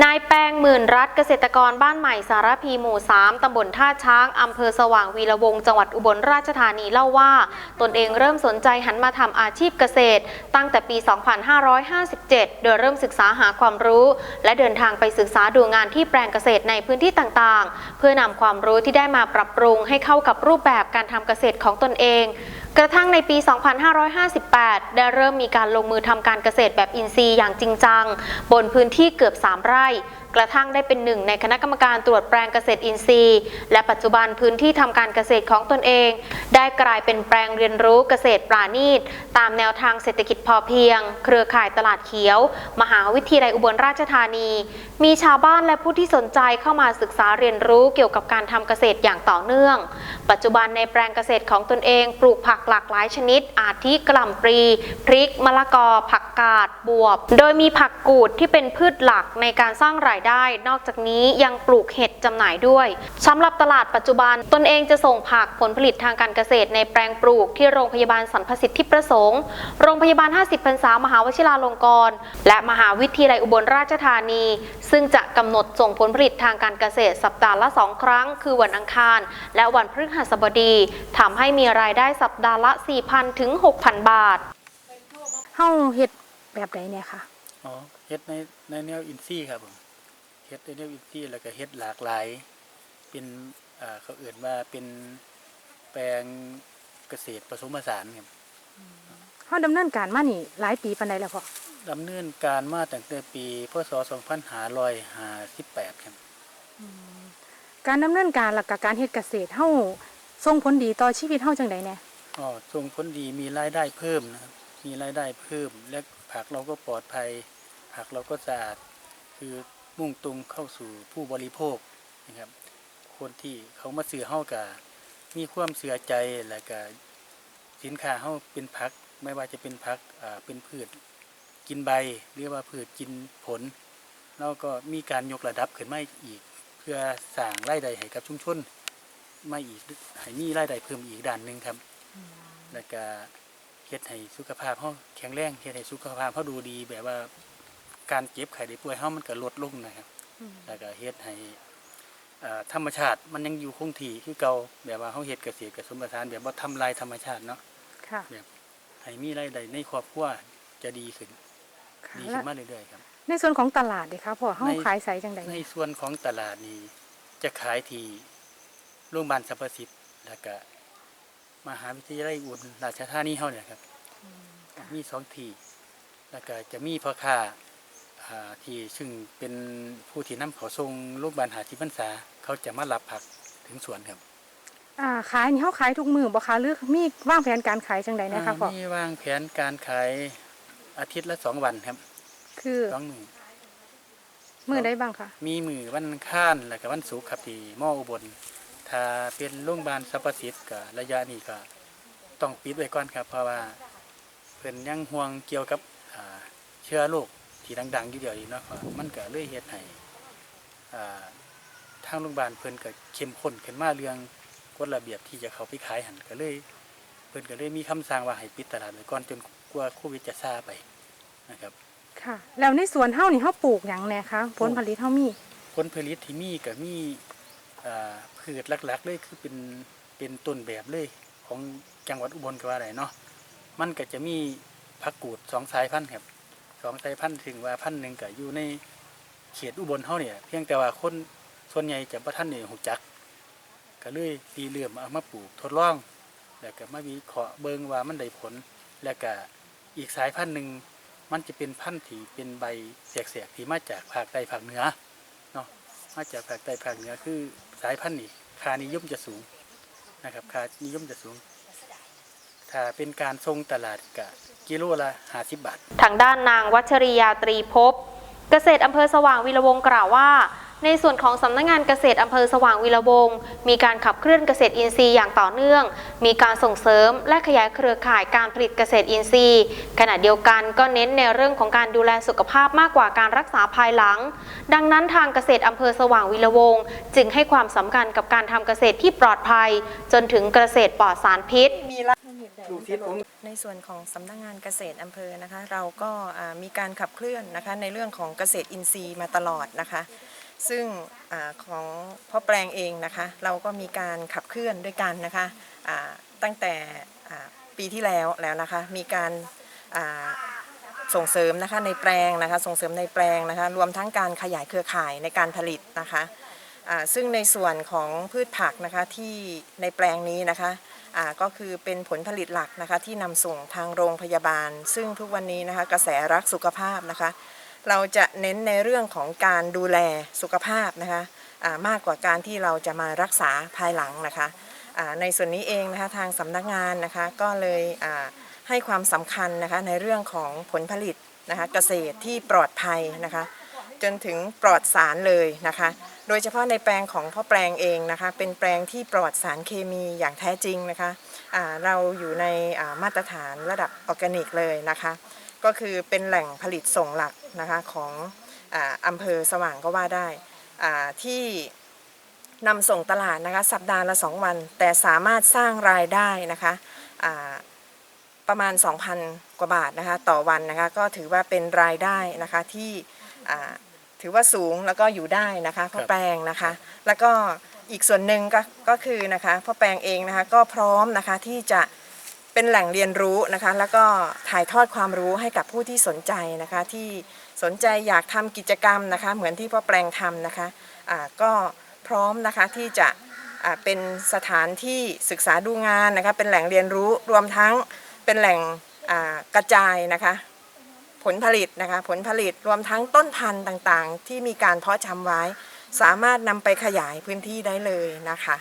นายแปงหมื่นรัฐเกษตรกรบ้านใหม่สารพีหมู่ 3 ตำบลท่าช้าง อำเภอสว่างวีระวง จังหวัดอุบลราชธานีเล่าว่า ตนเองเริ่มสนใจหันมาทำอาชีพเกษตร ตั้งแต่ปี 2557 โดยเริ่มศึกษาหาความรู้ และเดินทางไปศึกษาดูงานที่แปลงเกษตรในพื้นที่ต่างๆ เพื่อนำความรู้ที่ได้มาปรับปรุงให้เข้ากับรูปแบบการทำเกษตรของตนเอง กระทั่งในปี 2558 ได้เริ่มมีการลงมือทำการเกษตรแบบอินทรีย์อย่างจริงจัง บนพื้นที่เกือบ 3 ไร่ กระทั่งได้เป็นหนึ่งในคณะกรรมการตรวจแปลงเกษตรอินทรีย์ และปัจจุบันพื้นที่ทำการเกษตรของตนเอง ได้กลายเป็นแปลงเรียนรู้เกษตรปราณีต ตามแนวทางเศรษฐกิจพอเพียง เครือข่ายตลาดเขียว มหาวิทยาลัยอุบลราชธานี มีชาวบ้านและผู้ที่สนใจเข้ามาศึกษาเรียนรู้เกี่ยวกับการทำเกษตรอย่างต่อเนื่อง ปัจจุบันในแปลงเกษตรของตนเองปลูกผักหลากหลายชนิด อาทิกล่ำปลีพริก มะละกอ ผักกาดบวบ โดยมีผักกูดที่เป็นพืชหลักในการสร้างรายได้ นอกจากนี้ยังปลูกเห็ดจำหน่ายด้วยสำหรับตลาดปัจจุบัน ตนเองจะส่งผักผลผลิตทางการเกษตรในแปลงปลูกที่โรงพยาบาลสรรพสิทธิประสงค์ โรงพยาบาล 50พรรษามหาวชิราลงกรณ์และมหาวิทยาลัยอุบลราชธานี ซึ่งจะกำหนดส่งผลผลิตทางการเกษตรสัปดาห์ละ 2 ครั้ง คือวันอังคาร และวันพฤหัสบดีทำให้มีรายได้สัปดาห์ละ 4,000 ถึง 6,000 บาทเฮาเฮ็ดแบบใดเนี่ยค่ะ อ๋อเฮ็ดในในแนวอินซี่ครับผมเฮ็ดในแนวอินซี่แล้วก็เฮ็ดหลากหลาย เป็นอ่าเขาเอื่นว่าเป็นแปลงเกษตรผสมผสานครับเฮาดำเนินการมานี่หลายปีปานใดแล้วพ่อดำเนินการมาตั้งแต่ปีพศ2558ครับการดำเนินการหลักการเฮ็ดเกษตรเฮาส่งผลดีต่อชีวิตเฮาจังใดแน่อ๋อส่งผลดีมีรายได้เพิ่มนะครับมีรายได้เพิ่ม และผักเราก็ปลอดภัยผักเราก็สะอาดคือ มุ่งตรงเข้าสู่ผู้บริโภคนะครับ คนที่เขามาซื้อเฮากับมีความเสือใจและก็สินค้าเฮาเป็นผัก ไม่ว่าจะเป็นผักอ่าเป็นพืชกินใบหรือว่าพืชกินผล แล้วก็มีการยกระดับขึ้นมาอีก เพื่อสร้างรายได้ให้กับชุมชนมาอีกให้มีรายได้เพิ่มอีกด้านหนึ่งครับ แล้วก็เฮ็ดให้สุขภาพเฮาแข็งแรงเฮ็ดให้สุขภาพเฮาดูดีแบบว่า การเจ็บไข้ได้ป่วยเฮามันก็ลดลงนะครับ แล้วก็เฮ็ดให้อ่าธรรมชาติมันยังอยู่คงที่คือเก่าแบบว่าเฮาเฮ็ดเกษตรกับสมประทานแบบว่าทำลายธรรมชาติเนาะค่ะให้มีรายได้ในครอบครัวจะดีขึ้นค่ะดีและขึ้นมาเรื่อยๆครับ ในส่วนของตลาดเด้ค่ะพ่อเฮาในขายไสจังใดในส่วนของตลาดนี้จะขายที่โรงพยาบาลสรรพสิทธิ์แล้วก็มหาวิทยาลัยอุบลราชธานีเฮาเนี่ยครับมีสองที่แล้วก็จะมีพ่อค้าอ่า ที่ซึ่งเป็นผู้ที่นำเขาส่งรูปบานหาที่พรรษาเขาจะมารับผักถึงสวนครับอ่าขายนี่เฮาขายทุกมื้อบ่คะหรือมีวางแผนการขายจังใดแน่คะพ่ออ่ามีวางแผนการขายอาทิตย์ละสองวันครับ คือสองมือมื้อใดบ้างคะมีมือวันอังค้านแล้วก็วันศุกร์ครับที่มออุบลถ้าเป็นโรงพยาบาลสรรพสิทธิ์ก็ระยะนี้ก็ต้องปิดไว้ก่อนครับ เพราะว่าเพิ่นยังห่วงเกี่ยวกับอ่าเชื้อโรค ที่ดังๆอยู่เดียวนี้เนาะครับมันก็เลยเฮ็ดให้อ่าทางโรงพยาบาลเพิ่นก็เข้มข้นขึ้นมาเรื่องกฎระเบียบที่จะเข้าไปขายหันก็เลย เพิ่นก็เลยมีคำสั่งว่าให้ปิดตลาดไว้ก่อนจนกว่าโควิดจะซาไปนะครับค่ะ แล้วในสวนเฮานี่เฮาปลูกหยังแน่คะผลผลิตเฮามีผลผลิตที่มีก็มีอ่าพืชหลักๆเลยคือเป็นเป็นต้นแบบเลยของจังหวัดอุบลก็ว่าได้เนาะมันก็จะมีผักกูดสองสายพันธุ์ครับ สองสายพันธุ์ถึงว่าพันธุ์หนึ่งก็อยู่ในเขตอุบลเฮาเนี่ยเพียงแต่ว่าคนส่วนใหญ่จะบ่ทันได้หูจัก ก็เลยตีเลื่อมเอามาปลูกทดลอง แล้วก็มาวิเคราะห์เบิงว่ามันได้ผล แล้วก็อีกสายพันธุ์หนึ่งมันจะเป็นพันธุ์ที่เป็นใบเสียกๆที่มาจากภาคใต้ภาคเหนือเนาะมาจากภาคใต้ภาคเหนือคือสายพันธุ์นี้ค่านิยมจะสูงนะครับค่านิยมจะสูง ถ้าเป็นการทรงตลาดกะ กิโลละห้าสิบบาท ทางด้านนางวัชริยาตรีภพเกษตรอำเภอสว่างวีระวงศ์กล่าวว่า ในส่วนของสำนักงงานเกษตรอำเภอสว่างวีระวงมีการขับเคลื่อนเกษตรอินทรีย์อย่างต่อเนื่อง มีการส่งเสริมและขยายเครือข่ายการผลิตเกษตรอินทรีย์ ขณะเดียวกันก็เน้นในเรื่องของการดูแลสุขภาพมากกว่าการรักษาภายหลัง ดังนั้นทางเกษตรอำเภอสว่างวีระวงจึงให้ความสำคัญกับการทำเกษตรที่ปลอดภัย จนถึงเกษตรปลอดสารพิษ ลูกศิษย์ผม ในส่วนของสำนักงานเกษตรอำเภอนะคะ เราก็อ่ามีการขับเคลื่อนนะคะในเรื่องของเกษตรอินทรีย์มาตลอดนะคะ ซึ่งอาของพ่อแปลงเองนะคะ เราก็มีการขับเคลื่อนด้วยกันนะคะอ่าตั้งแต่อ่าปีที่แล้วแล้วนะคะ มีการอ่าส่งเสริมนะคะในแปลงนะคะ ส่งเสริมในแปลงนะคะ รวมทั้งการขยายเครือข่ายในการผลิตนะคะอ่า ซึ่งในส่วนของพืชผักนะคะที่ในแปลงนี้นะคะก็คือเป็นผลผลิตหลักนะคะที่นำส่งทางโรงพยาบาล ซึ่งทุกวันนี้นะคะกระแสรักสุขภาพนะคะ เราจะเน้นในเรื่องของการดูแลสุขภาพนะคะมากกว่าการที่เราจะมารักษาภายหลังนะคะในส่วนนี้เองนะคะทางสำนักงานนะคะก็เลยให้ความสำคัญนะคะในเรื่องของผลผลิตนะคะเกษตรที่ปลอดภัยนะคะ จนถึงปลอดสารเลยนะคะ โดยเฉพาะในแปลงของพ่อแปลงเองนะคะ เป็นแปลงที่ปลอดสารเคมีอย่างแท้จริงนะคะอ่าเราอยู่ในมาตรฐานระดับออร์แกนิกเลยนะคะ ก็คือเป็นแหล่งผลิตส่งหลักนะคะของอำเภอสว่างก็ว่าได้ที่นำส่งตลาดนะคะสัปดาห์ละ 2 วัน แต่สามารถสร้างรายได้นะคะประมาณ 2,000 กว่าบาทนะคะต่อวันนะคะก็ถือว่าเป็นรายได้นะคะที่ ถือว่าสูงแล้วก็อยู่ได้นะคะพ่อแปลงนะคะ แล้วก็อีกส่วนหนึ่งก็ก็คือนะคะพ่อแปลงเองนะคะก็พร้อมนะคะที่จะเป็นแหล่งเรียนรู้นะคะ แล้วก็ถ่ายทอดความรู้ให้กับผู้ที่สนใจนะคะ ที่สนใจอยากทำกิจกรรมนะคะ เหมือนที่พ่อแปลงทำนะคะอ่าก็พร้อมนะคะที่จะอ่าเป็นสถานที่ศึกษาดูงานนะคะ เป็นแหล่งเรียนรู้รวมทั้งเป็นแหล่งอ่ากระจายนะคะ ผลผลิตนะคะผลผลิตรวมทั้งต้นพันธุ์ต่างๆ ที่มีการเพาะชำไว้ สามารถนำไปขยายพื้นที่ได้เลยนะคะ